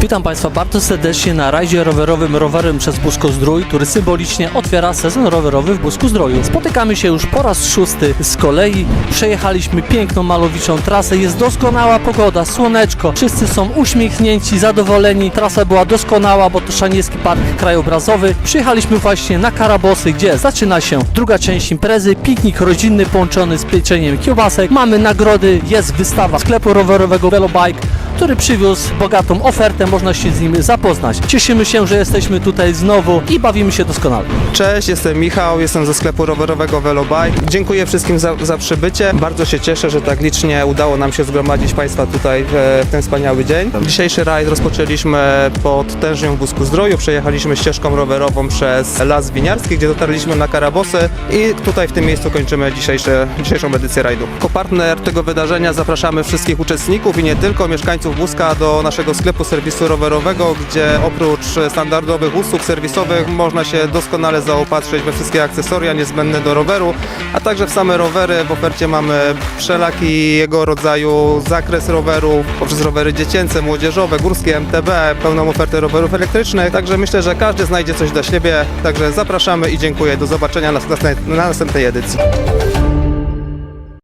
Witam Państwa bardzo serdecznie na rajdzie rowerowym rowerem przez Busko Zdrój, który symbolicznie otwiera sezon rowerowy w Busku Zdroju. Spotykamy się już po raz szósty z kolei. Przejechaliśmy piękną, malowiczą trasę. Jest doskonała pogoda, słoneczko. Wszyscy są uśmiechnięci, zadowoleni. Trasa była doskonała, bo to Szaniecki Park Krajobrazowy. Przyjechaliśmy właśnie na Karabosy, gdzie zaczyna się druga część imprezy. Piknik rodzinny połączony z pieczeniem kiełbasek. Mamy nagrody, jest wystawa sklepu rowerowego Velobike który przywiózł bogatą ofertę, można się z nim zapoznać. Cieszymy się, że jesteśmy tutaj znowu i bawimy się doskonale. Cześć, jestem Michał, jestem ze sklepu rowerowego Velobike. Dziękuję wszystkim za, za przybycie. Bardzo się cieszę, że tak licznie udało nam się zgromadzić Państwa tutaj w, w ten wspaniały dzień. Dzisiejszy rajd rozpoczęliśmy pod Tężnią w Busku Zdroju. Przejechaliśmy ścieżką rowerową przez Las Winiarski, gdzie dotarliśmy na Karabosy i tutaj w tym miejscu kończymy dzisiejsze, dzisiejszą edycję rajdu. Jako partner tego wydarzenia zapraszamy wszystkich uczestników i nie tylko mieszkańców Buska do naszego sklepu serwisu rowerowego, gdzie oprócz standardowych usług serwisowych można się doskonale zaopatrzyć we wszystkie akcesoria niezbędne do roweru, a także w same rowery. W ofercie mamy wszelaki jego rodzaju zakres rowerów, poprzez rowery dziecięce, młodzieżowe, górskie, MTB, pełną ofertę rowerów elektrycznych, także myślę, że każdy znajdzie coś dla siebie, także zapraszamy i dziękuję. Do zobaczenia na, na następnej edycji.